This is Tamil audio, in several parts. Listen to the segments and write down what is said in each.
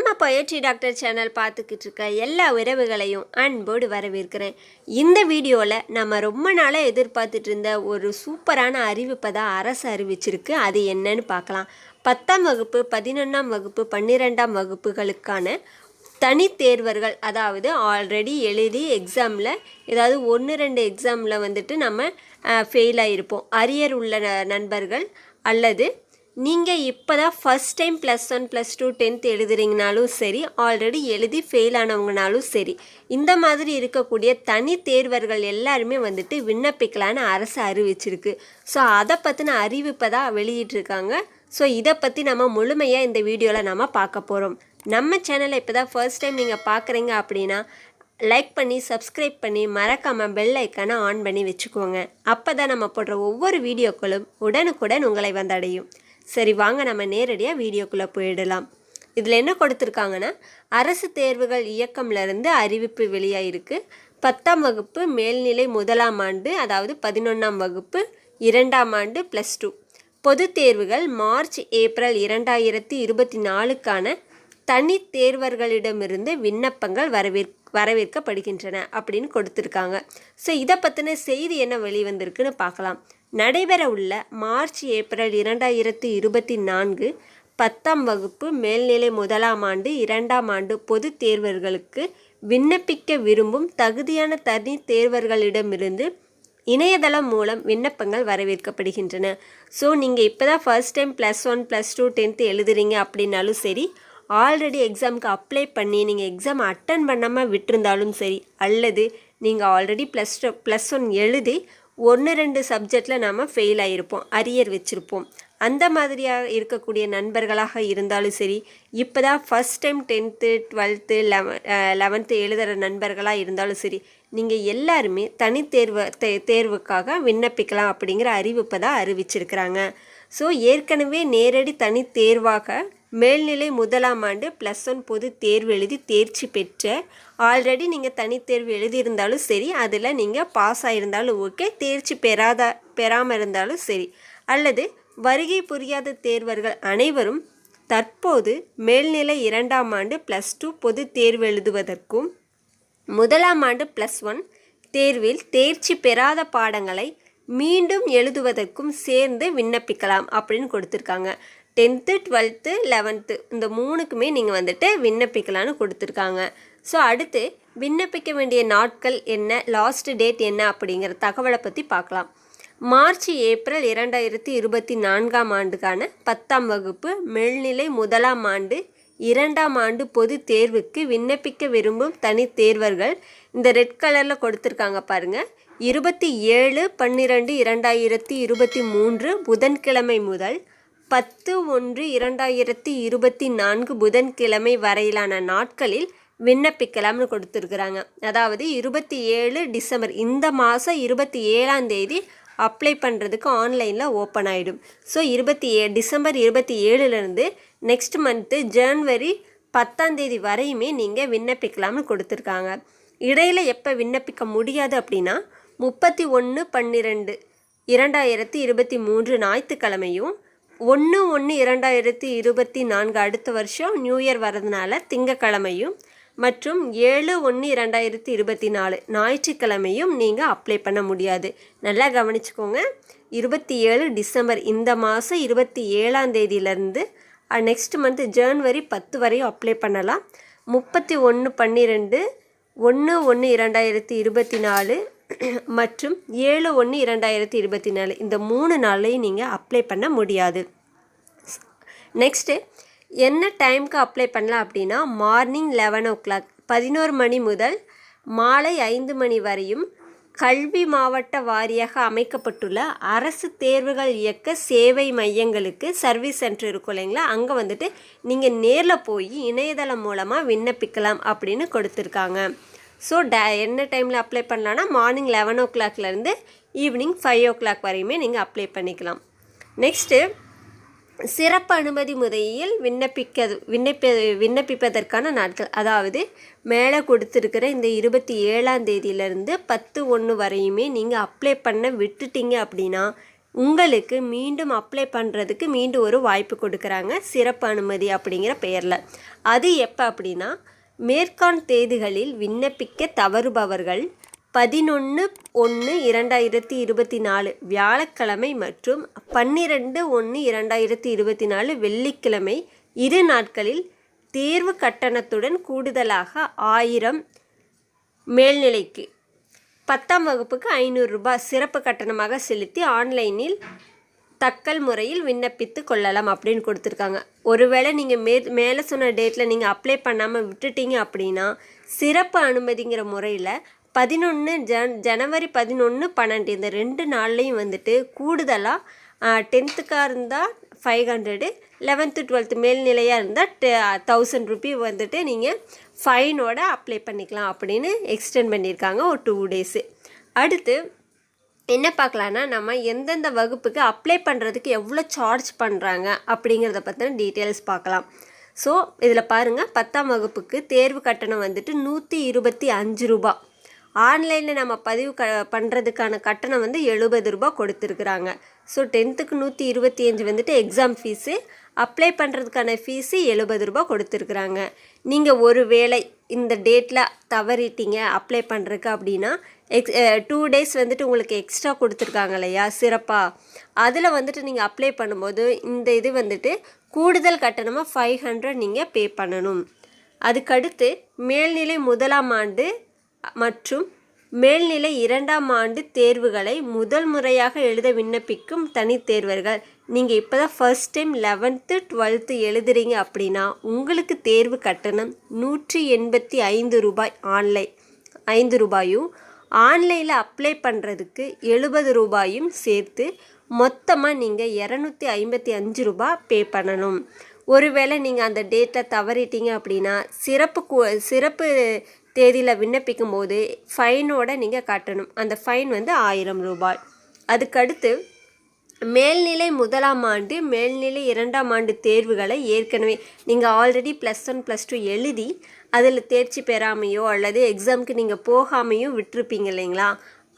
நம்ம பொயட்ரி டாக்டர் சேனல் பார்த்துக்கிட்டு இருக்க எல்லா உறவுகளையும் அன்போடு வரவேற்கிறேன். இந்த வீடியோவில் நம்ம ரொம்ப நாளாக எதிர்பார்த்துட்டு இருந்த ஒரு சூப்பரான அறிவிப்பை தான் அரசு அறிவிச்சிருக்கு. அது என்னன்னு பார்க்கலாம். பத்தாம் வகுப்பு பதினொன்றாம் வகுப்பு பன்னிரெண்டாம் வகுப்புகளுக்கான தனித்தேர்வர்கள் அதாவது ஆல்ரெடி எழுதி எக்ஸாமில் ஏதாவது ஒன்று ரெண்டு எக்ஸாமில் வந்துட்டு நம்ம ஃபெயில் ஆகிருப்போம் அரியர் உள்ள ந- நண்பர்கள் அல்லது நீங்கள் இப்போ தான் first time plus one plus two tenth எழுதுறீங்கனாலும் சரி ஆல்ரெடி எழுதி ஃபெயில் ஆனவங்கனாலும் சரி இந்த மாதிரி இருக்கக்கூடிய தனி தேர்வர்கள் எல்லாருமே வந்துட்டு விண்ணப்பிக்கலான்னு அரசு அறிவிச்சிருக்கு. ஸோ அதை பற்றின அறிவிப்பை தான் வெளியிட்டிருக்காங்க. ஸோ இதை பற்றி நம்ம முழுமையாக இந்த வீடியோவில் நம்ம பார்க்க போகிறோம் நம்ம சேனலை இப்போ தான் ஃபர்ஸ்ட் டைம் நீங்கள் பார்க்குறீங்க அப்படின்னா லைக் பண்ணி சப்ஸ்கிரைப் பண்ணி மறக்காமல் பெல் ஐக்கானை ஆன் பண்ணி வச்சுக்கோங்க. அப்போ தான் நம்ம போடுற ஒவ்வொரு வீடியோக்களும் உடனுக்குடன் உங்களை வந்தடையும். சரி வாங்க நம்ம நேரடியாக வீடியோக்குள்ளே போயிடலாம். இதில் என்ன கொடுத்துருக்காங்கன்னா அரசு தேர்வுகள் இயக்கம்லேருந்து அறிவிப்பு வெளியாகிருக்கு பத்தாம் வகுப்பு மேல்நிலை முதலாம் ஆண்டு அதாவது பதினொன்றாம் வகுப்பு இரண்டாம் ஆண்டு ப்ளஸ் டூ பொதுத் தேர்வுகள் மார்ச் ஏப்ரல் இரண்டாயிரத்தி இருபத்தி நாலுக்கான தனி தேர்வர்களிடமிருந்து விண்ணப்பங்கள் வரவேற் வரவேற்கப்படுகின்றன அப்படின்னு கொடுத்துருக்காங்க. ஸோ இதை பற்றின செய்தி என்ன வெளிவந்திருக்குன்னு பார்க்கலாம். நடைபெற உள்ள மார்ச் ஏப்ரல் இரண்டாயிரத்து இருபத்தி நான்கு பத்தாம் வகுப்பு மேல்நிலை முதலாம் ஆண்டு இரண்டாம் ஆண்டு பொதுத் தேர்வர்களுக்கு விண்ணப்பிக்க விரும்பும் தகுதியான தனி தேர்வர்களிடமிருந்து இணையதளம் மூலம் விண்ணப்பங்கள் வரவேற்கப்படுகின்றன. ஸோ நீங்கள் இப்போ தான் first time plus one plus two tenth எழுதுறீங்க அப்படின்னாலும் சரி ஆல்ரெடி எக்ஸாமுக்கு அப்ளை பண்ணி நீங்கள் எக்ஸாம் அட்டன் பண்ணாமல் விட்டிருந்தாலும் சரி அல்லது நீங்கள் already plus two plus one எழுதி ஒன்று ரெண்டு சப்ஜெக்டில் நாம் ஃபெயில் ஆகிருப்போம் அரியர் வச்சுருப்போம். அந்த மாதிரியாக இருக்கக்கூடிய நண்பர்களாக இருந்தாலும் சரி இப்போ தான் first time tenth twelfth eleven eleventh எழுதுகிற நண்பர்களாக இருந்தாலும் சரி நீங்கள் எல்லாருமே தனித்தேர்வு தே தேர்வுக்காக விண்ணப்பிக்கலாம் அப்படிங்கிற அறிவிப்பை தான் அறிவிச்சிருக்கிறாங்க. ஸோ ஏற்கனவே நேரடி தனித்தேர்வாக மேல்நிலை முதலாம் ஆண்டு ப்ளஸ் ஒன் பொது தேர்வு எழுதி தேர்ச்சி பெற்ற. ஆல்ரெடி நீங்கள் தனித்தேர்வு எழுதியிருந்தாலும் சரி அதில் நீங்கள் பாஸ் ஆகியிருந்தாலும் ஓகே தேர்ச்சி பெறாத பெறாமல் இருந்தாலும் சரி. அல்லது வருகை புரியாத தேர்வர்கள் அனைவரும் தற்போது மேல்நிலை இரண்டாம் ஆண்டு ப்ளஸ் டூ பொது தேர்வு எழுதுவதற்கும் முதலாம் ஆண்டு ப்ளஸ் ஒன் தேர்வில் தேர்ச்சி பெறாத பாடங்களை மீண்டும் எழுதுவதற்கும் சேர்ந்து விண்ணப்பிக்கலாம் அப்படின்னு கொடுத்துருக்காங்க. டென்த்து டுவெல்த்து லெவன்த்து இந்த மூணுக்குமே நீங்கள் வந்துட்டு விண்ணப்பிக்கலாம்னு கொடுத்துருக்காங்க. ஸோ அடுத்து விண்ணப்பிக்க வேண்டிய நாட்கள் என்ன? லாஸ்ட் டேட் என்ன? அப்படிங்கிற தகவலை பற்றி பார்க்கலாம். மார்ச் ஏப்ரல் இரண்டாயிரத்தி இருபத்தி நான்காம் ஆண்டுக்கான பத்தாம் வகுப்பு மேல்நிலை முதலாம் ஆண்டு இரண்டாம் ஆண்டு பொது தேர்வுக்கு விண்ணப்பிக்க விரும்பும் தனித்தேர்வர்கள் இந்த ரெட் கலரில் கொடுத்துருக்காங்க பாருங்கள் இருபத்தி ஏழு பன்னிரெண்டு இரண்டாயிரத்தி இருபத்தி மூன்று புதன்கிழமை முதல் பத்து ஒன்று இரண்டாயிரத்தி இருபத்தி நான்கு புதன்கிழமை வரையிலான நாட்களில் விண்ணப்பிக்கலாம்னு கொடுத்துருக்குறாங்க. அதாவது இருபத்தி ஏழு டிசம்பர் இந்த மாதம் இருபத்தி ஏழாம் தேதி அப்ளை பண்ணுறதுக்கு ஆன்லைனில் ஓப்பன் ஆகிடும் ஸோ இருபத்தி ஏ டிசம்பர் இருபத்தி ஏழுலேருந்து நெக்ஸ்ட் மந்த்து ஜனவரி பத்தாந்தேதி வரையுமே நீங்கள் விண்ணப்பிக்கலாம்னு கொடுத்துருக்காங்க. இடையில் எப்போ விண்ணப்பிக்க முடியாது அப்படின்னா முப்பத்தி ஒன்று பன்னிரெண்டு இரண்டாயிரத்தி இருபத்தி மூன்று ஞாயிற்றுக்கிழமையும் ஒன்று ஒன்று இரண்டாயிரத்தி இருபத்தி நான்கு அடுத்த வருஷம் நியூ இயர் வரதுனால திங்கக்கிழமையும் மற்றும் ஏழு ஒன்று இரண்டாயிரத்தி இருபத்தி நாலு ஞாயிற்றுக்கிழமையும் நீங்கள் அப்ளை பண்ண முடியாது. நல்லா கவனிச்சுக்கோங்க. இருபத்தி ஏழு டிசம்பர் இந்த மாதம் இருபத்தி ஏழாம் தேதியிலேருந்து நெக்ஸ்ட் மந்த் ஜனவரி பத்து வரையும் அப்ளை பண்ணலாம். முப்பத்தி ஒன்று பன்னிரெண்டு ஒன்று ஒன்று இரண்டாயிரத்தி இருபத்தி நாலு மற்றும் ஏழு ஒன்று இரண்டாயிரத்தி இருபத்தி நாலு. இந்த மூணு நாள்லையும் நீங்கள் அப்ளை பண்ண முடியாது. நெக்ஸ்ட்டு என்ன டைம்க்கு அப்ளை பண்ணலாம் அப்படின்னா மார்னிங் லெவன் ஓ கிளாக் பதினோரு மணி முதல் மாலை ஐந்து மணி வரையும் கல்வி மாவட்ட வாரியாக அமைக்கப்பட்டுள்ள அரசு தேர்வுகள் இயக்க சேவை மையங்களுக்கு சர்வீஸ் சென்டர் இருக்கும் இல்லைங்களா? அங்கே வந்துட்டு நீங்கள் நேரில் போய் இணையதளம் மூலமாக விண்ணப்பிக்கலாம் அப்படின்னு கொடுத்துருக்காங்க. ஸோ ட என்ன டைமில் அப்ளை பண்ணலான்னா மார்னிங் லெவன் ஓ கிளாக்லேருந்து ஈவினிங் ஃபைவ் ஓ கிளாக் வரையுமே நீங்கள் அப்ளை பண்ணிக்கலாம். நெக்ஸ்ட்டு சிறப்பு அனுமதி முறையில் விண்ணப்பிக்க விண்ணப்ப விண்ணப்பிப்பதற்கான நாட்கள் அதாவது மேலே கொடுத்துருக்கிற இந்த இருபத்தி ஏழாம் தேதியிலேருந்து பத்து ஒன்று வரையுமே நீங்கள் அப்ளை பண்ண விட்டுட்டீங்க அப்படின்னா உங்களுக்கு மீண்டும் அப்ளை பண்ணுறதுக்கு மீண்டும் ஒரு வாய்ப்பு கொடுக்குறாங்க சிறப்பு அனுமதி அப்படிங்கிற பெயரில். அது எப்போ அப்படின்னா மேற்காண் தேதிகளில் விண்ணப்பிக்க தவறுபவர்கள் பதினொன்று ஒன்று இரண்டாயிரத்தி இருபத்தி நாலு வியாழக்கிழமை மற்றும் பன்னிரெண்டு ஒன்று இரண்டாயிரத்தி இருபத்தி நாலு வெள்ளிக்கிழமை இரு நாட்களில் தேர்வு கட்டணத்துடன் கூடுதலாக ஆயிரம் மேல்நிலைக்கு. பத்தாம் வகுப்புக்கு ஐநூறு ரூபாய் சிறப்பு கட்டணமாக செலுத்தி ஆன்லைனில் தக்கல் முறையில் விண்ணப்பித்து கொள்ளலாம் அப்படின்னு கொடுத்துருக்காங்க. ஒருவேளை நீங்கள் மே மேலே சொன்ன டேட்டில் நீங்கள் அப்ளை பண்ணாமல் விட்டுட்டீங்க அப்படின்னா சிறப்பு அனுமதிங்கிற முறையில் பதினொன்று ஜன் ஜனவரி பதினொன்று பன்னெண்டு இந்த ரெண்டு நாள்லேயும் வந்துட்டு கூடுதலாக டென்த்துக்காக இருந்தால் ஃபைவ் ஹண்ட்ரடு லெவன்த்து டுவெல்த்து மேல்நிலையாக இருந்தால் டெ தௌசண்ட் ருபி வந்துட்டு நீங்கள் ஃபைனோட அப்ளை பண்ணிக்கலாம் அப்படின்னு எக்ஸ்டெண்ட் பண்ணியிருக்காங்க ஒரு டூ டேஸு அடுத்து என்ன பார்க்கலான்னா நம்ம எந்தெந்த வகுப்புக்கு அப்ளை பண்ணுறதுக்கு எவ்வளோ சார்ஜ் பண்ணுறாங்க அப்படிங்கிறத பற்றின டீட்டெயில்ஸ் பார்க்கலாம் ஸோ இதில் பாருங்கள் பத்தாம் வகுப்புக்கு தேர்வு கட்டணம் வந்துட்டு நூற்றி இருபத்தி அஞ்சு ரூபா. ஆன்லைனில் நம்ம பதிவு க பண்ணுறதுக்கான கட்டணம் வந்து எழுபது ரூபா கொடுத்துருக்குறாங்க. ஸோ டென்த்துக்கு நூற்றி இருபத்தி அஞ்சு வந்துட்டு எக்ஸாம் ஃபீஸு அப்ளை பண்ணுறதுக்கான ஃபீஸு எழுபது ரூபா கொடுத்துருக்குறாங்க. நீங்கள் ஒரு வேளை இந்த டேட்டில் தவறிட்டீங்க அப்ளை பண்ணுறதுக்கு அப்படின்னா எக்ஸ் டூ டேஸ் வந்துட்டு உங்களுக்கு எக்ஸ்ட்ரா கொடுத்துருக்காங்க இல்லையா? சிறப்பாக அதில் வந்துட்டு நீங்கள் அப்ளை பண்ணும்போது இந்த இது வந்துட்டு கூடுதல் கட்டணமாக ஃபைவ் ஹண்ட்ரட் நீங்கள் பே பண்ணணும். அதுக்கடுத்து மேல்நிலை முதலாம் ஆண்டு மற்றும் மேல்நிலை இரண்டாம் ஆண்டு தேர்வுகளை முதல் முறையாக எழுத விண்ணப்பிக்கும் தனித்தேர்வர்கள் நீங்கள் இப்போ தான் ஃபர்ஸ்ட் டைம் லெவன்த்து டுவெல்த்து எழுதுறீங்க அப்படின்னா உங்களுக்கு தேர்வு கட்டணம் நூற்றி எண்பத்தி ஐந்து ரூபாய் ஆன்லைன் ஐந்து ரூபாயும் ஆன்லைனில் அப்ளை பண்ணுறதுக்கு எழுபது ரூபாயும் சேர்த்து மொத்தமாக நீங்கள் இரநூத்தி ஐம்பத்தி அஞ்சு ரூபாய் பே பண்ணணும். ஒருவேளை நீங்கள் அந்த டேட்டில் தவறிட்டீங்க அப்படின்னா சிறப்பு சிறப்பு தேதியில் விண்ணப்பிக்கும் போது ஃபைனோட நீங்கள் கட்டணும். அந்த ஃபைன் வந்து ஆயிரம் ரூபாய். அதுக்கடுத்து மேல்நிலை முதலாம் ஆண்டு மேல்நிலை இரண்டாம் ஆண்டு தேர்வுகளை ஏற்கனவே நீங்கள் already plus one plus two எழுதி அதில் தேர்ச்சி பெறாமையோ அல்லது எக்ஸாமுக்கு நீங்கள் போகாமையோ விட்டுருப்பீங்க இல்லைங்களா?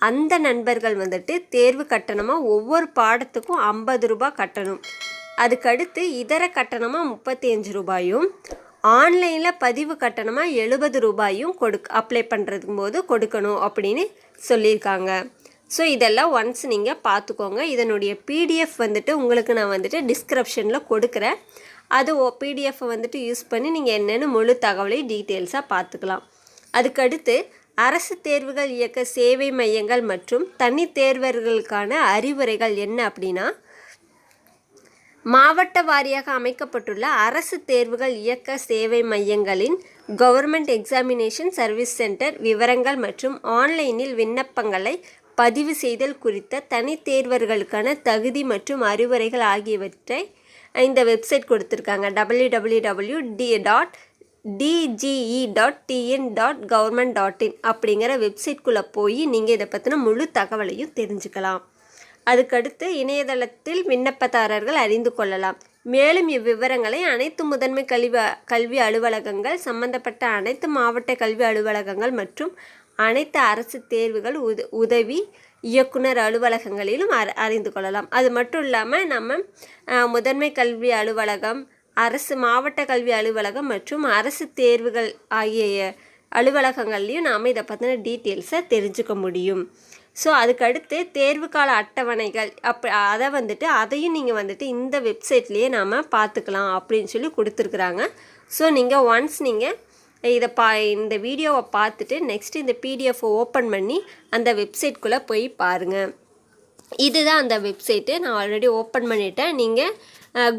அந்த நண்பர்கள் வந்துட்டு தேர்வு கட்டணமாக ஒவ்வொரு பாடத்துக்கும் ஐம்பது ரூபாய் கட்டணும். அதுக்கடுத்து இதர கட்டணமாக முப்பத்தி அஞ்சு ரூபாயும் ஆன்லைனில் பதிவு கட்டணமாக எழுபது ரூபாயும் கொடுக் அப்ளை பண்ணுறதுக்கும் போது கொடுக்கணும் அப்படின்னு சொல்லியிருக்காங்க. ஸோ இதெல்லாம் ஒன்ஸ் நீங்கள் பார்த்துக்கோங்க இதனுடைய பிடிஎஃப் வந்துட்டு உங்களுக்கு நான் வந்துட்டு டிஸ்கிரிப்ஷனில் கொடுக்குறேன். அது ஓ பிடிஎஃப்பை வந்துட்டு யூஸ் பண்ணி நீங்கள் என்னென்னு முழு தகவலை டீட்டெயில்ஸாக பார்த்துக்கலாம் அதுக்கடுத்து அரசு தேர்வுகள் இயக்க சேவை மையங்கள் மற்றும் தனி தேர்வர்களுக்கான அறிவுரைகள் என்ன அப்படின்னா மாவட்ட வாரியாக அமைக்கப்பட்டுள்ள அரசு தேர்வுகள் இயக்க சேவை மையங்களின் கவர்மெண்ட் எக்ஸாமினேஷன் சர்வீஸ் சென்டர் விவரங்கள் மற்றும் ஆன்லைனில் விண்ணப்பங்களை பதிவு செய்தல் குறித்த தனித்தேர்வர்களுக்கான தகுதி மற்றும் அறிவுரைகள் ஆகியவற்றை இந்த வெப்சைட் கொடுத்துருக்காங்க. W W W D dot DGE dot TN dot government dot in அப்படிங்கிற வெப்சைட்குள்ளே போய் நீங்கள் இதை பற்றின முழு தகவலையும் தெரிஞ்சுக்கலாம். அதுக்கடுத்து இணையதளத்தில் விண்ணப்பதாரர்கள் அறிந்து கொள்ளலாம். மேலும் இவ்விவரங்களை அனைத்து முதன்மை கல்வி கல்வி அலுவலகங்கள் சம்பந்தப்பட்ட அனைத்து மாவட்ட கல்வி அலுவலகங்கள் மற்றும் அனைத்து அரசு தேர்வுகள் உத உதவி இயக்குனர் அலுவலகங்களிலும் அற அறிந்து கொள்ளலாம். அது மட்டும் இல்லாமல் நம்ம முதன்மை கல்வி அலுவலகம் அரசு மாவட்ட கல்வி அலுவலகம் மற்றும் அரசு தேர்வுகள் ஆகிய அலுவலகங்கள்லையும் நாம் இதை பற்றின டீட்டெயில்ஸை தெரிஞ்சுக்க முடியும். ஸோ அதுக்கடுத்து தேர்வு கால அட்டவணைகள் அப் அதை வந்துட்டு அதையும் நீங்கள் வந்துட்டு இந்த வெப்சைட்லேயே நாம் பார்த்துக்கலாம் அப்படின்னு சொல்லி கொடுத்துருக்குறாங்க. ஸோ நீங்கள் ஒன்ஸ் நீங்கள் இதை பா இந்த வீடியோவை பார்த்துட்டு நெக்ஸ்ட் இந்த பிடிஎஃப் ஓப்பன் பண்ணி அந்த வெப்சைட்குள்ளே போய் பாருங்கள் இதுதான் அந்த வெப்சைட்டு நான் ஆல்ரெடி ஓப்பன் பண்ணிட்டேன். நீங்கள்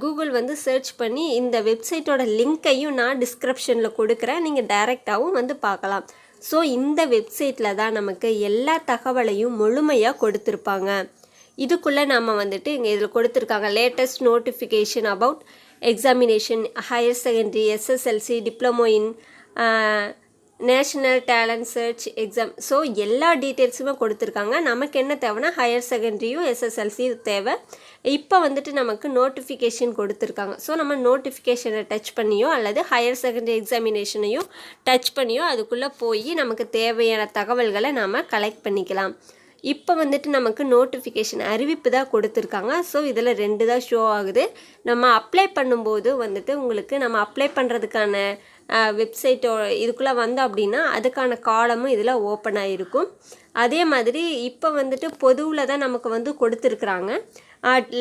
கூகுள் வந்து சர்ச் பண்ணி இந்த வெப்சைட்டோட லிங்க்கையும் நான் டிஸ்கிரிப்ஷனில் கொடுக்குறேன். நீங்கள் டைரெக்டாகவும் வந்து பார்க்கலாம். ஸோ இந்த வெப்சைட்டில் தான் நமக்கு எல்லா தகவலையும் முழுமையாக கொடுத்துருப்பாங்க. இதுக்குள்ளே நம்ம வந்துட்டு இங்கே இதில் கொடுத்துருக்காங்க. Latest notification about examination higher secondary SSLC diploma in national talent search exam so எல்லா டீட்டெயில்ஸுமே கொடுத்துருக்காங்க. நமக்கு என்ன தேவைன்னா ஹையர் செகண்டரியும் எஸ்எஸ்எல்சி தேவை. இப்போ வந்துட்டு நமக்கு நோட்டிஃபிகேஷன் கொடுத்துருக்காங்க. ஸோ நம்ம நோட்டிஃபிகேஷனை டச் பண்ணியோ அல்லது ஹையர் செகண்டரி எக்ஸாமினேஷனையும் டச் பண்ணியோ அதுக்குள்ளே போய் நமக்கு தேவையான தகவல்களை நாம் கலெக்ட் பண்ணிக்கலாம். இப்போ வந்துட்டு நமக்கு நோட்டிஃபிகேஷன் அறிவிப்பு தான் கொடுத்துருக்காங்க. ஸோ இதில் ரெண்டு தான் ஷோ ஆகுது. நம்ம அப்ளை பண்ணும்போது வந்துட்டு உங்களுக்கு நம்ம அப்ளை பண்ணுறதுக்கான வெப்சைட்டோ இதுக்குள்ளே வந்தோம் அப்படின்னா அதுக்கான காலமும் இதில் ஓப்பன் ஆகிருக்கும் அதே மாதிரி இப்போ வந்துட்டு பொதுவில் தான் நமக்கு வந்து கொடுத்துருக்குறாங்க.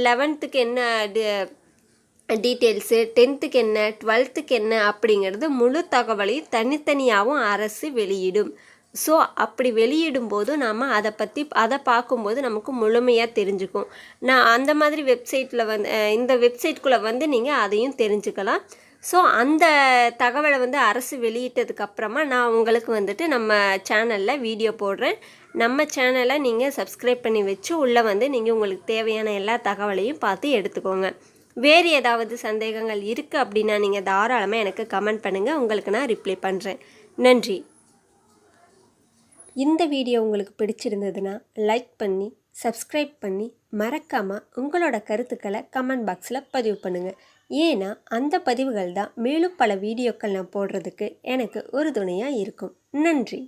லெவன்த்துக்கு என்ன டீட்டெயில்ஸு டென்த்துக்கு என்ன டுவெல்த்துக்கு என்ன அப்படிங்கிறது முழு தகவலையும் தனித்தனியாகவும் அரசு வெளியிடும். ஸோ அப்படி வெளியிடும் போது நாம் அதை பற்றி அதை பார்க்கும்போது நமக்கு முழுமையாக தெரிஞ்சுக்கும். நான் அந்த மாதிரி வெப்சைட்டில் வந்து இந்த வெப்சைட்குள்ளே வந்து நீங்கள் அதையும் தெரிஞ்சுக்கலாம். ஸோ அந்த தகவலை வந்து அரசு வெளியிட்டதுக்கப்புறமா நான் உங்களுக்கு வந்துட்டு நம்ம சேனலில் வீடியோ போடுறேன். நம்ம சேனலை நீங்கள் சப்ஸ்கிரைப் பண்ணி வச்சு உள்ளே வந்து நீங்கள் உங்களுக்கு தேவையான எல்லா தகவலையும் பார்த்து எடுத்துக்கோங்க. வேறு ஏதாவது சந்தேகங்கள் இருக்குது அப்படின்னா நீங்கள் தாராளமாக எனக்கு கமெண்ட் பண்ணுங்கள் உங்களுக்கு நான் ரிப்ளை பண்ணுறேன் நன்றி. இந்த வீடியோ உங்களுக்கு பிடிச்சிருந்ததுன்னா லைக் பண்ணி சப்ஸ்கிரைப் பண்ணி மறக்காமல் உங்களோட கருத்துக்களை கமெண்ட் பாக்ஸில் பதிவு பண்ணுங்கள் ஏன்னா அந்த பதிவுகள் தான் மேலும் பல வீடியோக்கள் நான் போடுறதுக்கு எனக்கு உறுதுணையாக இருக்கும். நன்றி.